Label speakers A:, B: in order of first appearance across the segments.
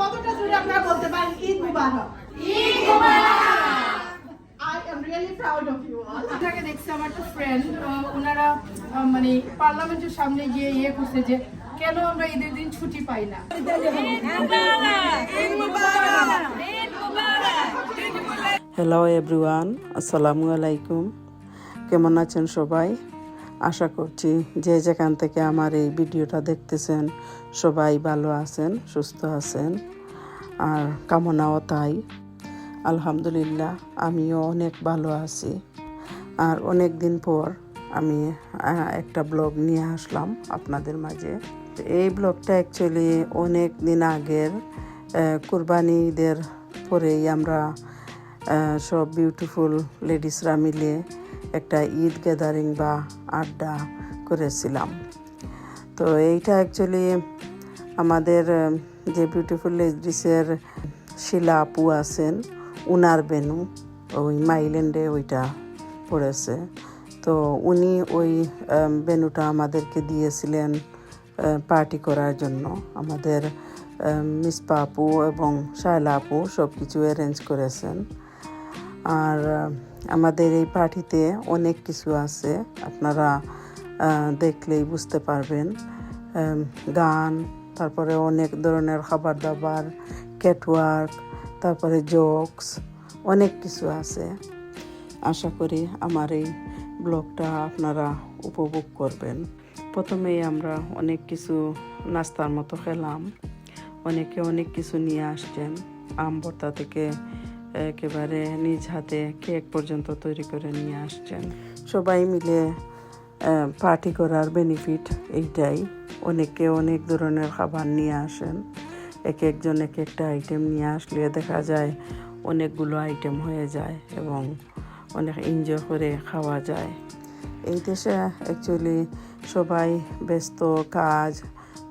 A: কতটা জোরে আপনারা বলতে পারেন ঈদ মুবারক। I am really proud of you all.
B: আপনাকে দেখছি আমার একটা ফ্রেন্ড ওনারা মানে পার্লামেন্টের সামনে গিয়ে ইয়ে করছে যে কেন আমরা ঈদের দিন ছুটি পাই না?
C: হ্যালো এভরিওয়ান আসসালামু আলাইকুম কেমন আছেন সবাই? আশা করছি যে যেখান থেকে আমার এই ভিডিওটা দেখতেছেন সবাই ভালো আছেন সুস্থ আছেন আর কামনাও তাই। আলহামদুলিল্লাহ আমিও অনেক ভালো আছি। আর অনেক দিন পর আমি একটা ব্লগ নিয়ে আসলাম আপনাদের মাঝে। এই ব্লগটা অ্যাকচুয়ালি অনেক দিন আগের আহ, কুরবানি ঈদের পরেই আমরা সব বিউটিফুল লেডিসরা মিলে একটা ঈদ গ্যাদারিং বা আড্ডা করেছিলাম। তো এইটা অ্যাকচুয়ালি আমাদের যে বিউটিফুল লেডিসের শিলা আপু আছেন উনার বেনু ওই মাইল্যান্ডে ওইটা পড়েছে। তো উনি ওই বেনুটা আমাদেরকে দিয়েছিলেন পার্টি করার জন্য। আমাদের আম, মিসপা আপু এবং শায়লা আপু সব কিছু অ্যারেঞ্জ করেছেন। আর আমাদের এই পার্টিতে অনেক কিছু আছে। আপনারা দেখলেই বুঝতে পারবেন। গান, তারপরে অনেক ধরনের খাবার দাবার ক্যাটওয়ার্ক তারপরে জোকস অনেক কিছু আছে। আশা করি আমার এই ব্লগটা আপনারা উপভোগ করবেন। প্রথমেই আমরা অনেক কিছু নাস্তার মতো খেলাম। অনেকে অনেক কিছু নিয়ে আসছেন। আম ভর্তা থেকে একেবারে নিজ হাতে কেক পর্যন্ত তৈরি করে নিয়ে আসছেন। সবাই মিলে পার্টি করার বেনিফিট এইটাই। অনেকে অনেক ধরনের খাবার নিয়ে আসেন। এক একজন এক একটা আইটেম নিয়ে আসলে দেখা যায় অনেকগুলো আইটেম হয়ে যায় এবং অনেক এনজয় করে খাওয়া যায়। এই দেশে অ্যাকচুয়ালি সবাই ব্যস্ত, কাজ,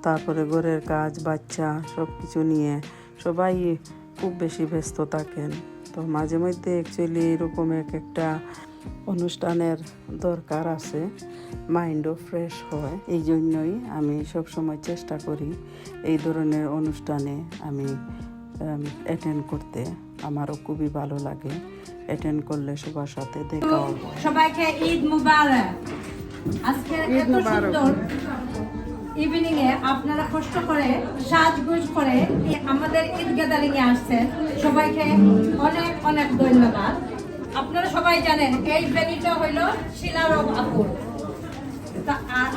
C: তারপরে ঘরের কাজ, বাচ্চা সব কিছু নিয়ে সবাই খুব বেশি ব্যস্ত থাকেন। তো মাঝে মধ্যে অ্যাকচুয়ালি এরকম এক একটা অনুষ্ঠানের দরকার আছে মাইন্ডও ফ্রেশ হয়। এই জন্যই আমি সব সময় চেষ্টা করি এই ধরনের অনুষ্ঠানে আমি অ্যাটেন্ড করতে। আমারও খুবই ভালো লাগে অ্যাটেন্ড করলে সবার সাথে দেখা হয়।
D: সবাইকে ঈদ মুবারক। আজকে এত সুন্দর। ইভিনিং এ আপনারা কষ্ট করে, সাজগুজ করে আমাদের ঈদ গ্যাদারিং এ আসছেন। সবাইকে অনেক অনেক ধন্যবাদ। আপনারা সবাই জানেন, এই ভ্যালিটা হইল শিলারব আপুর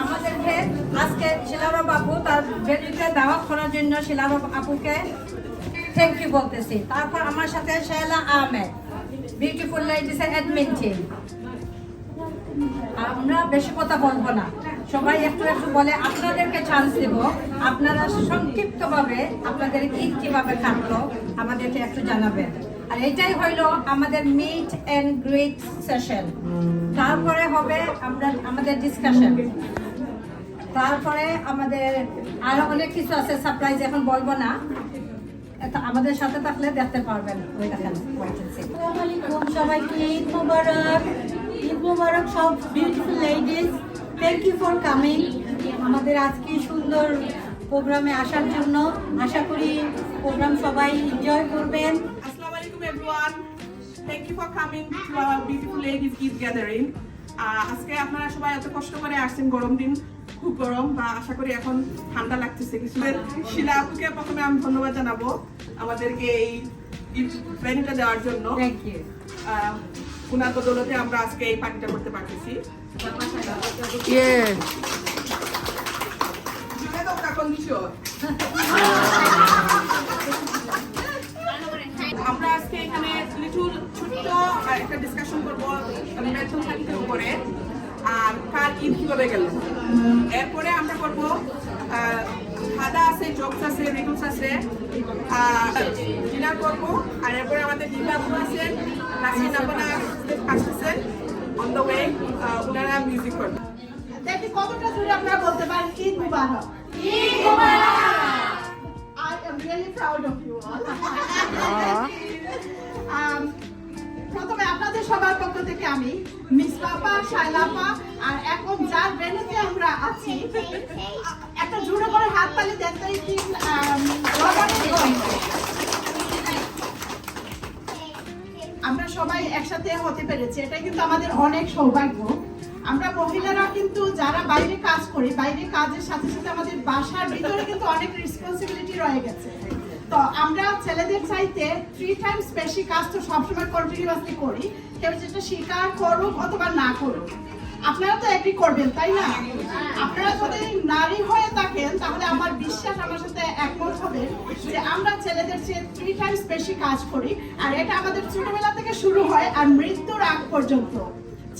D: আমাদেরকে আজকে শিলারব আপু, তার ভ্যালিতে দাওয়াত করার জন্য শিলারব আপুকে থ্যাংক ইউ বলতেছি। তারপর আমার সাথে শেলা আহমেদ বিউটিফুল লেডিসের অ্যাডমিন টিম আমরা বেশি কথা বলব না। সবাই একটু একটু বলে, আপনাদেরকে চান্স দেব। আপনারা সংক্ষিপ্তভাবে আপনাদের ঈদ কীভাবে কাটলো আমাদেরকে একটু জানাবেন। আর এটাই হইল আমাদের মিট এন্ড গ্রিট সেশন তারপরে হবে আমরা, আমাদের ডিসকাশন তারপরে আমাদের আরও অনেক কিছু আছে সারপ্রাইজ এখন বলব না। আমাদের সাথে থাকলে দেখতে পারবেন
E: সবাইকে ঈদ মোবারক। ঈদ মোবারক সব beautiful ladies thank you for coming আমাদের আজকে সুন্দর প্রোগ্রামে আসার জন্য আশা করি প্রোগ্রাম সবাই এনজয় করবেন।
F: alaikum everyone. Thank you for coming to our beautiful ladies Eid gathering. আহ, আজকে আপনারা সবাই এত কষ্ট করে আসছেন গরম দিন খুব গরম বা আশা করি এখন ঠান্ডা লাগতেছে কিছু। শিলা আপুকে প্রথমে আমি ধন্যবাদ জানাব আমাদেরকে এই ভেন্যুটা দেওয়ার জন্য।
D: থ্যাংক ইউ
F: উনার বদৌলতে আমরা আজকে এই পার্টিটা করতে পারতেছি। কিশোর। আমরা আজকে এখানে একটা ডিসকাশন করব মানে বেতন সাথীদের উপরে, আর কার ঈদ কীভাবে গেল এরপরে আমরা করব খাদা আছে জবস আছে রিলস আছে ডিনার করব, আর এরপরে আমাদের ডিনার আছে নাসিন আপনারা আসতেছেন অন দ্য ওয়ে ওনারা মিউজিক করবেন
A: দেখি কতটা জোরে আপনারা বলতে পারেন ঈদ মুবারক I am really proud of you all. Um, প্রথমে আপনাদের সবার পক্ষ থেকে আমি মিস পাপা শাইলাপা আর এখন যার বেনুতে আমরা আছি একটা জোরে করে হাত তালি দেন তো তিন, um, একসাথে হতে পেরেছি এটা কিন্তু আমাদের অনেক সৌভাগ্য। আমরা মহিলারা কিন্তু যারা বাইরে কাজ করি বাইরে কাজের সাথে সাথে আমাদের বাসার ভিতরে কিন্তু অনেক রেসপন্সিবিলিটি রয়ে গেছে। তো আমরা ছেলেদের চাইতে থ্রি টাইমস বেশি কাজ তো সবসময় কন্টিনিউয়াসলি করি কেউ যেটা স্বীকার করুক অথবা না করুক। আপনারা তো এগ্রি করবেন তাই না? আপনারা যদি নারী হয়ে থাকেন তাহলে আমার বিশ্বাস আমার সাথে হবে যে আমরা ছেলেদের চেয়ে থ্রি টাইমস বেশি কাজ করি আর এটা আমাদের ছোটবেলা থেকে শুরু হয় আর মৃত্যুর আগ পর্যন্ত।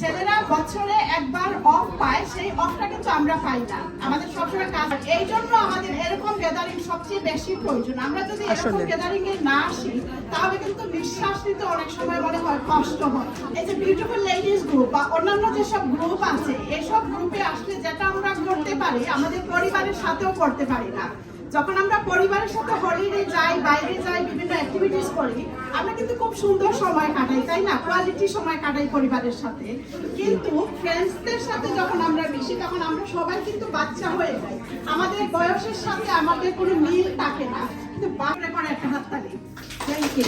A: ছেলেরা বছরে একবার অফ পায় সেই অফটা কিন্তু আমরা পাই না। আমাদের সবসময় কাজ এই জন্য আমাদের এরকম গ্যাদারিং সবচেয়ে বেশি প্রয়োজন। আমরা যদি এরকম গ্যাদারিং এ না আসি তাহলে কিন্তু নিঃশ্বাস নিতে অনেক সময় মনে হয় কষ্ট হয়। এই যে বিউটিফুল লেডিস গ্রুপ বা অন্যান্য যেসব গ্রুপ আছে এসব গ্রুপে আসলে যেটা আমরা করতে পারি আমাদের পরিবারের সাথেও করতে পারি না। যখন আমরা পরিবারের সাথে হলিডে যাই, বাইরে যাই, বিভিন্ন অ্যাক্টিভিটিস করি, আমরা কিন্তু খুব সুন্দর সময় কাটাই, তাই না? কোয়ালিটি সময় কাটাই পরিবারের সাথে। কিন্তু ফ্রেন্ডসদের সাথে যখন আমরা মিশি, তখন আমরা সবাই কিন্তু বাচ্চা হয়ে যাই। আমাদের বয়সের সাথে আমাদের কোনো মিল থাকে না। কিন্তু বাপরে পরে একটা হাততালি। থ্যাংক ইউ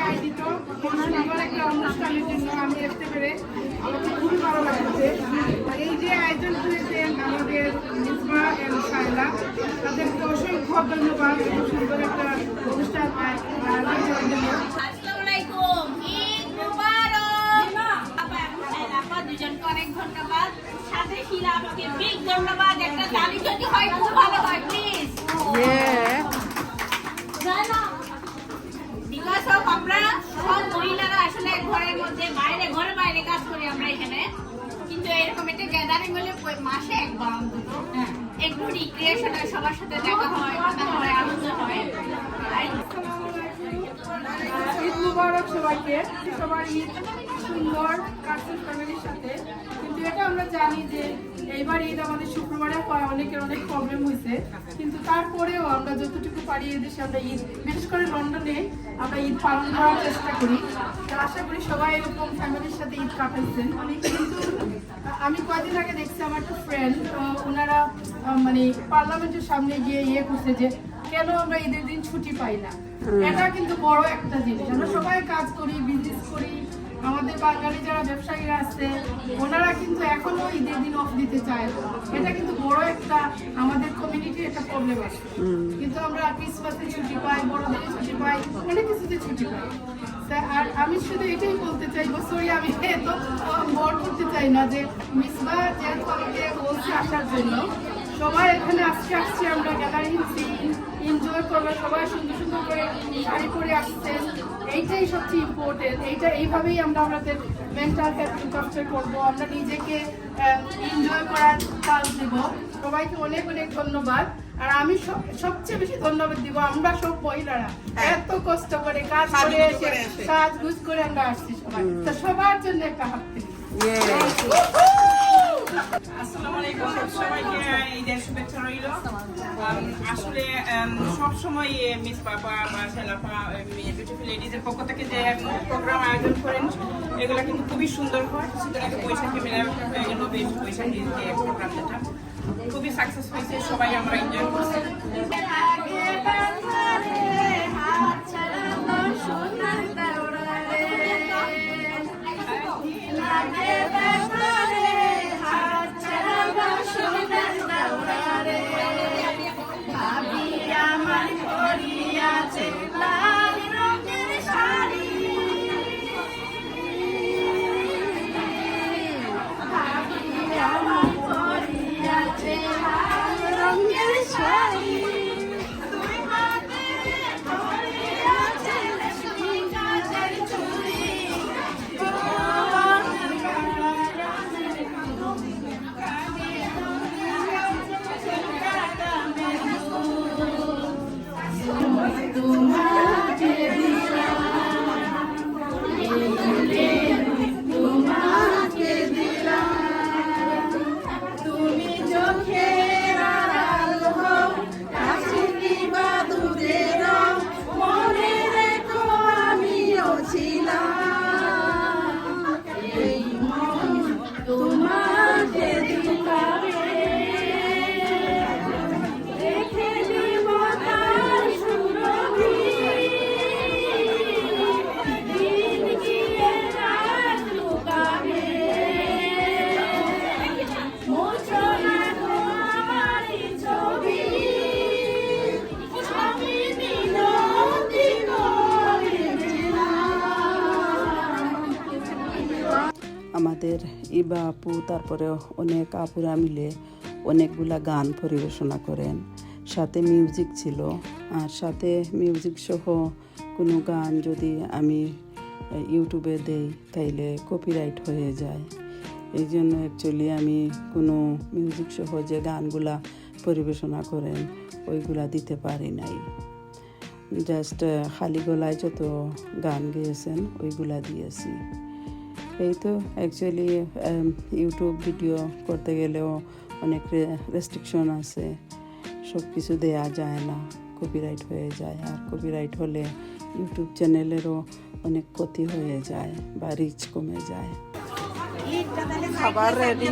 B: আয়োজিত সুন্দর একটা অনুষ্ঠানের জন্য আমি আসতে পেরে আমাকে খুবই ভালো লাগছে আর এই যে আয়োজন করেছেন আমাদের মিসবা এবং সায়লা তাদেরকে অসংখ্য ধন্যবাদ এত সুন্দর একটা অনুষ্ঠান আয়- আয়োজন করার জন্য
G: আসসালামু আলাইকুম ঈদ মুবারক আপা এবং সাইলা আপা দুজনকে অনেক ধন্যবাদ সাথে শিলা আমাকে বিগ একটা যদি ঘরের মধ্যে বাইরে ঘরে বাইরে কাজ করি আমরা এখানে কিন্তু এরকম একটা মাসে একবার একটু রিক্রিয়েশন হয় সবার সাথে দেখা হয় আনন্দ হয়
B: ঈদ মুবারক সবাইকে। সবার ঈদ সুন্দর কাটছে ফ্যামিলির সাথে। কিন্তু এটা আমরা জানি যে এইবার ঈদ আমাদের শুক্রবারে হয় অনেকের অনেক প্রবলেম হয়েছে কিন্তু তারপরেও আমরা যতটুকু পারি এদেশে আমরা ঈদ বিশেষ করে লন্ডনে আমরা ঈদ পালন করার চেষ্টা করি। তো আশা করি সবাই এরকম ফ্যামিলির সাথে ঈদ কাটাচ্ছেন কিন্তু আমি কয়েকদিন আগে দেখছি আমার একটা ফ্রেন্ড ওনারা মানে পার্লামেন্টের সামনে গিয়ে ইয়ে করছে যে কেন আমরা ঈদের দিন ছুটি পাই না? এটা কিন্তু বড় একটা জিনিস। আমরা সবাই কাজ করি বিজনেস করি আমাদের বাঙালি যারা ব্যবসায়ীরা আছে ওনারা কিন্তু এখনও ঈদের দিন অফ দিতে চায় এটা কিন্তু বড় একটা আমাদের কমিউনিটির একটা প্রবলেম আছে। কিন্তু আমরা ক্রিসমাসে ছুটি পাই বড়দিনে ছুটি পাই অনেক কিছুতে ছুটি পাই। আর আমি শুধু এটাই বলতে চাই সরি আমি এত বড় করতে চাই না যে মিসবা যেহেতু আমাকে বলছে আসার জন্য সবাই এখানে আজকে আসছি আমরা গ্যাদারিং এনজয় করব সবাই সুন্দর সুন্দর করে শাড়ি পরে আসছেন এইটাই সবচেয়ে ইম্পর্টেন্ট এইটা এইভাবেই আমরা আমাদের মেন্টাল হেলথ কষ্ট করব। আমরা নিজেকে এনজয় করার কাজ দেব। সবাইকে অনেক অনেক ধন্যবাদ। আর আমি সব- সবচেয়ে বেশি ধন্যবাদ দিব আমরা সব মহিলারা। এত কষ্ট করে কাজ করে এসে কাজ গুজ করে আমরা আসছি সবাই। তো সবার জন্য একটা হাত থেকে
H: আসসালামু আলাইকুম সবাইকে ঈদের শুভেচ্ছা রইল। আসলে সব সময় মিস বাবা বা শেলাপা বিউটিফুল লেডিজের পক্ষ থেকে যে প্রোগ্রাম এগুলো কিন্তু খুবই সুন্দর হয়। আগে বৈশাখী মেলা যেটা, খুবই সাকসেস হয়েছে, সবাই আমরা এনজয় করছি।
C: ইবা আপু, তারপরে অনেক আপুরা মিলে অনেকগুলা গান পরিবেশনা করেন। সাথে মিউজিক ছিল। আর সাথে মিউজিক সহ কোনো গান যদি আমি ইউটিউবে দেই, তাইলে কপিরাইট হয়ে যায়। এই জন্য অ্যাকচুয়ালি আমি কোনো মিউজিক সহ যে গানগুলা পরিবেশনা করেন, ওইগুলা দিতে পারি নাই। জাস্ট খালি গলায় যত গান গেয়েছেন, ওইগুলা দিয়েছি। এই তো অ্যাকচুয়ালি ইউটিউব ভিডিও করতে গেলেও অনেক রেস্ট্রিকশন আছে। সব কিছু দেয়া যায় না কপিরাইট হয়ে যায়। আর কপিরাইট হলে ইউটিউব চ্যানেলেরও অনেক ক্ষতি হয়ে যায় বা রিচ কমে যায়। খাবার রেডি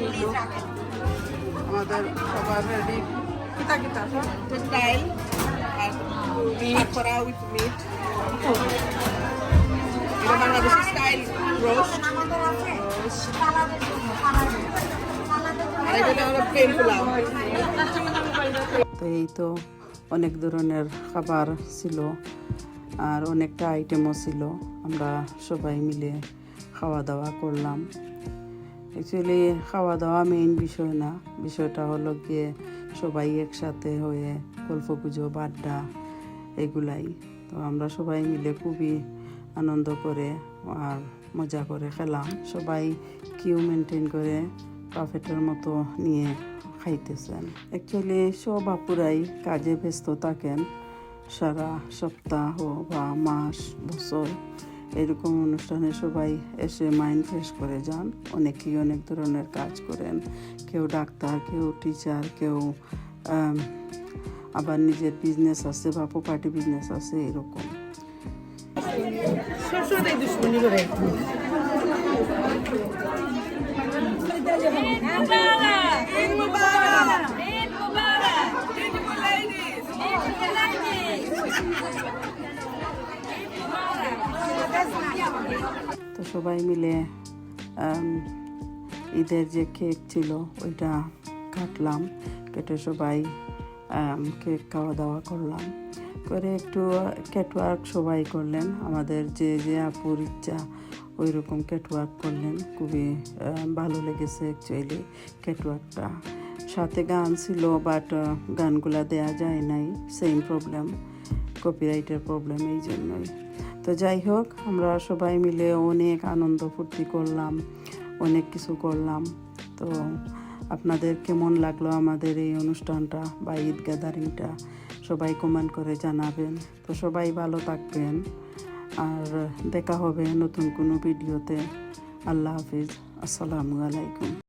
C: আমাদের খাবার রেডি কিতা কিতা
F: ডাল আর মিট করা উইথ মিট
C: তো এই তো অনেক ধরনের খাবার ছিল আর অনেকটা আইটেমও ছিল। আমরা সবাই মিলে খাওয়া দাওয়া করলাম। অ্যাকচুয়ালি খাওয়া দাওয়া মেইন বিষয় না। বিষয়টা হলো গিয়ে সবাই একসাথে হয়ে গল্প পুজো বাড্ডা এগুলাই। তো আমরা সবাই মিলে খুবই আনন্দ করে আর মজা করে খেলাম। সবাই কিউ মেনটেন করে পারফেক্টের মতো নিয়ে খাইতেছেন। অ্যাকচুয়ালি সব আপুরাই কাজে ব্যস্ত থাকেন। সারা সপ্তাহ বা মাস, বছর এরকম অনুষ্ঠানে সবাই এসে মাইন্ড ফ্রেশ করে যান। অনেকেই অনেক ধরনের কাজ করেন। কেউ ডাক্তার, কেউ টিচার কেউ আবার নিজের বিজনেস আছে বা প্রপার্টি বিজনেস আছে এরকম। তো সবাই মিলে ঈদের যে কেক ছিল, ওইটা কাটলাম। কেটে সবাই কেক খাওয়া দাওয়া করলাম। করে একটু ক্যাটওয়ার্ক সবাই করলেন। আমাদের যে যে আপুর ইচ্ছা ওই রকম ক্যাটওয়ার্ক করলেন। খুবই ভালো লেগেছে অ্যাকচুয়ালি ক্যাটওয়ার্কটা সাথে গান ছিল বাট গানগুলা দেয়া যায় নাই। সেম প্রবলেম কপিরাইটের প্রবলেম এই জন্যই। তো যাই হোক, আমরা সবাই মিলে অনেক আনন্দ ফুর্তি করলাম, অনেক কিছু করলাম। তো আপনাদের কেমন লাগল আমাদের এই অনুষ্ঠানটা বা ঈদ গ্যাদারিংটা সবাই কমেন্ট করে জানাবেন। তো সবাই ভালো থাকবেন। আর দেখা হবে নতুন কোনো ভিডিওতে। আল্লাহ হাফিজ। আসসালামু আলাইকুম।